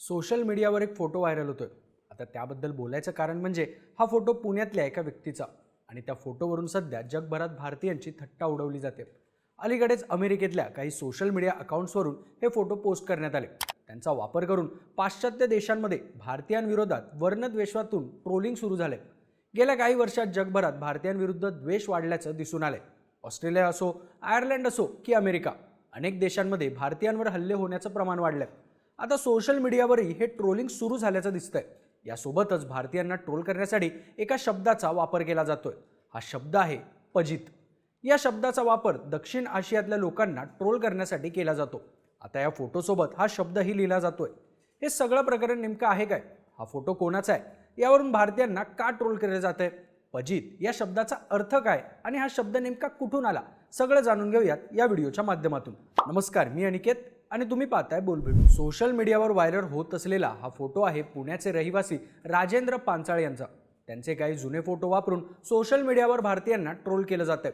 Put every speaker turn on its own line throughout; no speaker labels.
Social मीडियावर एक photo viral होतोय. आता त्याबद्दल बोलायचं कारण म्हणजे हा फोटो पुण्यातल्या एका व्यक्तीचा आणि त्या फोटोवरून सध्या जगभरात भारतीयांची थट्टा उडवली जाते. अलीकडेच अमेरिकेतल्या काही सोशल मीडिया अकाउंट्सवरून हे फोटो पोस्ट करण्यात आले. त्यांचा वापर करून पाश्चात्य देशांमध्ये भारतीयांविरोधात वर्णद्वेषातून ट्रोलिंग सुरू झाले. गेल्या काही वर्षात जगभरात भारतीयांविरुद्ध द्वेष वाढल्याचं दिसून आले ऑस्ट्रेलिया असो आयर्लंड असो की अमेरिका अनेक देशांमध्ये भारतीयांवर हल्ले होण्याचं प्रमाण वाढलंय. आता सोशल मीडियावरही हे ट्रोलिंग सुरू झाल्याचं दिसतंय. यासोबतच भारतीयांना ट्रोल करण्यासाठी एका शब्दाचा वापर केला जातोय. हा शब्द आहे पजित. या शब्दाचा वापर दक्षिण आशियातल्या लोकांना ट्रोल करण्यासाठी केला जातो. आता या फोटोसोबत हा शब्दही लिहिला जातोय. हे सगळं प्रकरण नेमकं आहे काय? हा फोटो कोणाचा आहे? यावरून भारतीयांना का ट्रोल केलं जात आहे पजित या शब्दाचा अर्थ काय? आणि हा शब्द नेमका कुठून आला? सगळं जाणून घेऊयात या व्हिडिओच्या माध्यमातून. नमस्कार मी अनिकेत. आणि तुम्ही पाहताय बोलबिल. सोशल मीडियावर व्हायरल होत असलेला हा फोटो आहे पुण्याचे रहिवासी राजेंद्र पांचाळ यांचा. त्यांचे काही जुने फोटो वापरून सोशल मीडियावर भारतीयांना ट्रोल केलं जातंय.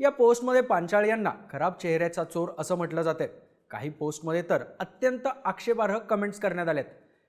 या पोस्टमध्ये पांचाळ यांना खराब चेहऱ्याचा चोर असं म्हटलं जातंय. काही पोस्टमध्ये तर अत्यंत आक्षेपार्ह कमेंट्स करण्यात आल्यात.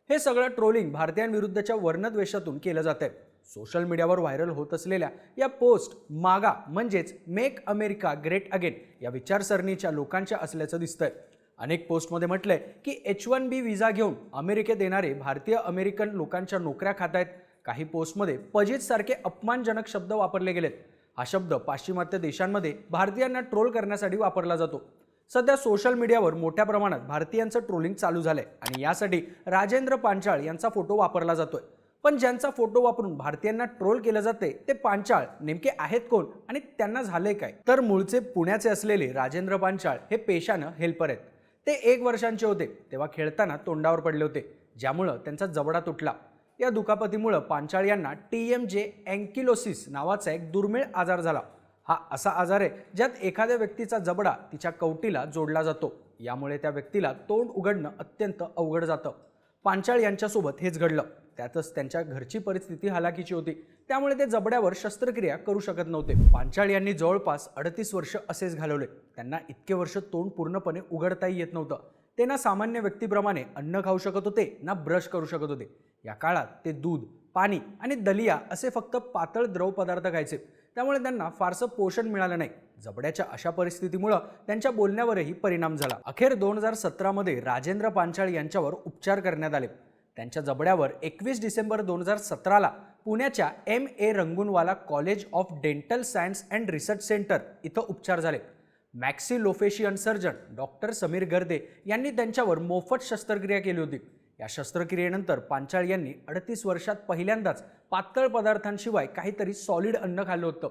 हे सगळं ट्रोलिंग भारतीयांविरुद्धच्या वर्णद्वेषातून केलं जातंय. सोशल मीडियावर व्हायरल होत असलेल्या या पोस्ट मागा म्हणजेच मेक अमेरिका ग्रेट अगेन या विचारसरणीच्या लोकांच्या असल्याचं दिसतंय. अनेक पोस्टमध्ये म्हटलंय की एच वन बी व्हिसा घेऊन अमेरिकेत येणारे भारतीय अमेरिकन लोकांच्या नोकऱ्या खात आहेत काही पोस्टमध्ये पजित सारखे अपमानजनक शब्द वापरले गेलेत. हा शब्द पाश्चिमात्य देशांमध्ये भारतीयांना ट्रोल करण्यासाठी वापरला जातो. सध्या सोशल मीडियावर मोठ्या प्रमाणात भारतीयांचं ट्रोलिंग चालू झालंय आणि यासाठी राजेंद्र पांचाळ यांचा फोटो वापरला जातोय. पण ज्यांचा फोटो वापरून भारतीयांना ट्रोल केलं जाते ते पांचाळ नेमके आहेत कोण आणि त्यांना झालंय काय? तर मूळचे पुण्याचे असलेले राजेंद्र पांचाळ हे पेशानं हेल्पर आहेत. ते एक वर्षांचे होते. तेव्हा खेळताना तोंडावर पडले होते. ज्यामुळं त्यांचा जबडा तुटला. या दुखापतीमुळं पांचाळ यांना टी एम जे अँकिलोसिस नावाचा एक दुर्मिळ आजार झाला. हा असा आजार आहे ज्यात एखाद्या व्यक्तीचा जबडा तिच्या कवटीला जोडला जातो. यामुळे त्या व्यक्तीला तोंड उघडणं अत्यंत अवघड जातं. पांचाळ यांच्यासोबत हेच घडलं. त्यातच त्यांच्या घरची परिस्थिती हलाखीची होती. त्यामुळे ते जबड्यावर शस्त्रक्रिया करू शकत नव्हते. पांचाळ यांनी जवळपास अडतीस वर्ष असेच घालवले. त्यांना इतके वर्ष तोंड पूर्णपणे उघडताही येत नव्हतं. ते ना सामान्य व्यक्तीप्रमाणे अन्न खाऊ शकत होते ना ब्रश करू शकत होते. या काळात ते दूध पाणी आणि दलिया असे फक्त पातळ द्रव पदार्थ खायचे. त्यामुळे त्यांना फारसं पोषण मिळालं नाही. जबड्याच्या अशा परिस्थितीमुळं त्यांच्या बोलण्यावरही परिणाम झाला. अखेर दोन हजार सतरामध्ये राजेंद्र पांचाळ यांच्यावर उपचार करण्यात आले. त्यांच्या जबड्यावर एकवीस डिसेंबर दोन हजार सतराला पुण्याच्या M A Rangoonwala college of dental science and research centre इथं उपचार झाले. Maxillofacial surgeon doctor Sameer Garde यांनी त्यांच्यावर मोफत शस्त्रक्रिया केली होती. या शस्त्रक्रियेनंतर पांचाळ यांनी अडतीस वर्षात पहिल्यांदाच पातळ पदार्थांशिवाय काहीतरी सॉलिड अन्न खाल्लं होतं.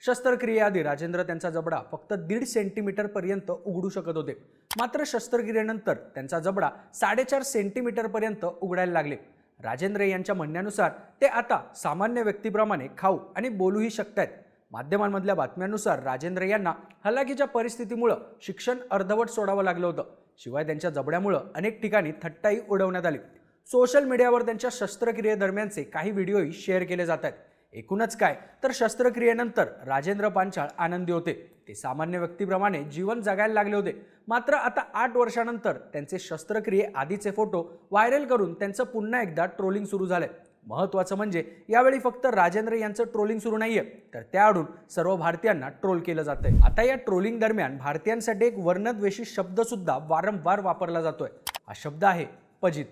शस्त्रक्रियेआधी राजेंद्र त्यांचा जबडा फक्त दीड सेंटीमीटरपर्यंत उघडू शकत होते. मात्र शस्त्रक्रियेनंतर त्यांचा जबडा साडेचार सेंटीमीटरपर्यंत उघडायला लागले. राजेंद्र यांच्या म्हणण्यानुसार ते आता सामान्य व्यक्तीप्रमाणे खाऊ आणि बोलूही शकतायत. माध्यमांमधल्या बातम्यांनुसार राजेंद्र यांना हलाखीच्या परिस्थितीमुळं शिक्षण अर्धवट सोडावं लागलं होतं. शिवाय त्यांच्या जबड्यामुळं अनेक ठिकाणी थट्टाही उडवण्यात आली. सोशल मीडियावर त्यांच्या शस्त्रक्रियेदरम्यानचे काही व्हिडिओही शेअर केले जात आहेत. एकूणच काय तर शस्त्रक्रियेनंतर राजेंद्र पांचाळ आनंदी होते. ते सामान्य व्यक्तीप्रमाणे जीवन जगायला लागले होते. मात्र आता आठ वर्षानंतर त्यांचे शस्त्रक्रिये आधीचे फोटो व्हायरल करून त्यांचं पुन्हा एकदा ट्रोलिंग सुरू झालंय. महत्त्वाचं म्हणजे यावेळी फक्त राजेंद्र यांचं ट्रोलिंग सुरू नाहीये तर त्याआडून सर्व भारतीयांना ट्रोल केलं जातंय. आता या ट्रोलिंग दरम्यान भारतीयांसाठी एक वर्णद्वेषी शब्द सुद्धा वारंवार वापरला जातोय. हा शब्द आहे पजित.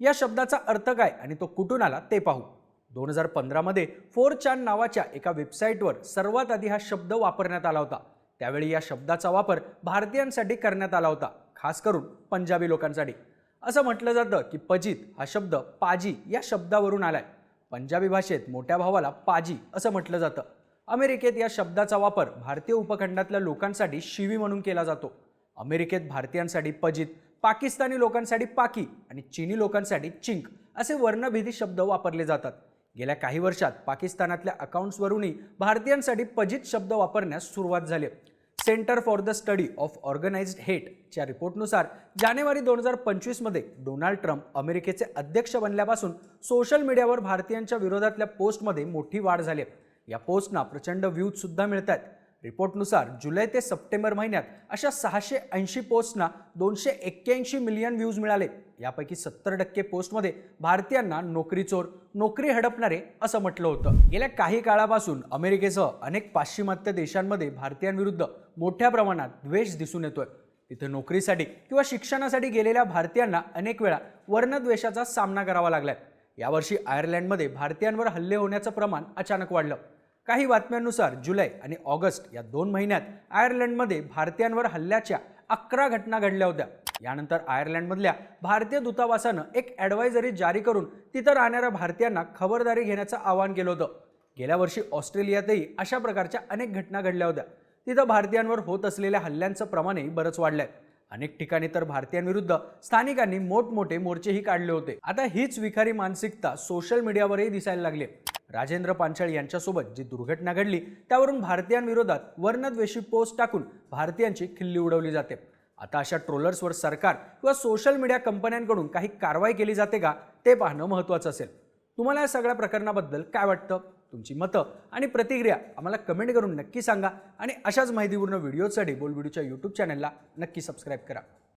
या शब्दाचा अर्थ काय आणि तो कुठून आला ते पाहू. दोन हजार पंधरामध्ये फोर चान नावाच्या एका वेबसाईटवर सर्वात आधी हा शब्द वापरण्यात आला होता. त्यावेळी या शब्दाचा वापर भारतीयांसाठी करण्यात आला होता खास करून पंजाबी लोकांसाठी. असं म्हटलं जातं की पजित हा शब्द पाजी या शब्दावरून आलाय. पंजाबी भाषेत मोठ्या भावाला पाजी असं म्हटलं जातं. अमेरिकेत या शब्दाचा वापर भारतीय उपखंडातल्या लोकांसाठी शिवी म्हणून केला जातो. अमेरिकेत भारतीयांसाठी पजित पाकिस्तानी लोकांसाठी पाकी आणि चीनी लोकांसाठी चिंक असे वर्णभेदी शब्द वापरले जातात. गेल्या काही वर्षात पाकिस्तानातल्या अकाउंट्सवरूनही भारतीयांसाठी पजित शब्द वापरण्यास सुरुवात झाली centre for the study of organized हेटच्या रिपोर्टनुसार जानेवारी दोन हजार पंचवीसमध्ये डोनाल्ड ट्रम्प अमेरिकेचे अध्यक्ष बनल्यापासून सोशल मीडियावर भारतीयांच्या विरोधातल्या पोस्टमध्ये मोठी वाढ झाली आहे. या पोस्टना प्रचंड व्ह्यूजसुद्धा मिळत आहेत रिपोर्टनुसार जुलै ते सप्टेंबर महिन्यात अशा सहाशे ऐंशी पोस्टना दोनशे एक्क्याऐंशी मिलियन व्ह्यूज मिळाले. यापैकी सत्तर टक्के पोस्टमध्ये भारतीयांना नोकरी चोर नोकरी हडपणारे असं म्हटलं होतं. गेल्या काही काळापासून अमेरिकेसह अनेक पाश्चिमात्य देशांमध्ये भारतीयांविरुद्ध मोठ्या प्रमाणात द्वेष दिसून येतोय. तिथे नोकरीसाठी किंवा शिक्षणासाठी गेलेल्या भारतीयांना अनेक वेळा वर्णद्वेषाचा सामना करावा लागलाय. यावर्षी आयर्लंडमध्ये भारतीयांवर हल्ले होण्याचं प्रमाण अचानक वाढलं. काही बातम्यांनुसार जुलै आणि ऑगस्ट या दोन महिन्यात आयर्लंडमध्ये भारतीयांवर हल्ल्याच्या अकरा घटना घडल्या होत्या. यानंतर आयर्लंडमधल्या भारतीय दूतावासानं एक ॲडवायझरी जारी करून तिथं राहणाऱ्या भारतीयांना खबरदारी घेण्याचं आवाहन केलं होतं. गेल्या वर्षी ऑस्ट्रेलियातही अशा प्रकारच्या अनेक घटना घडल्या होत्या. तिथं भारतीयांवर होत असलेल्या हल्ल्यांचं प्रमाणही बरंच वाढलंय. अनेक ठिकाणी तर भारतीयांविरुद्ध स्थानिकांनी मोठमोठे मोर्चेही काढले होते. आता हीच विखारी मानसिकता सोशल मीडियावरही दिसायला लागली. राजेंद्र पांचाळ यांच्यासोबत जी दुर्घटना घडली त्यावरून भारतीयांविरोधात वर्णद्वेषी पोस्ट टाकून भारतीयांची खिल्ली उडवली जाते. आता अशा ट्रोलर्सवर सरकार किंवा सोशल मीडिया कंपन्यांकडून काही कारवाई केली जाते का ते पाहणं महत्त्वाचं असेल. तुम्हाला या सगळ्या प्रकरणाबद्दल काय वाटतं? तुमची मतं आणि प्रतिक्रिया आम्हाला कमेंट करून नक्की सांगा आणि अशाच माहितीपूर्ण व्हिडिओसाठी बोल व्हिडिओच्या यूट्यूब चॅनलला नक्की सबस्क्राईब करा.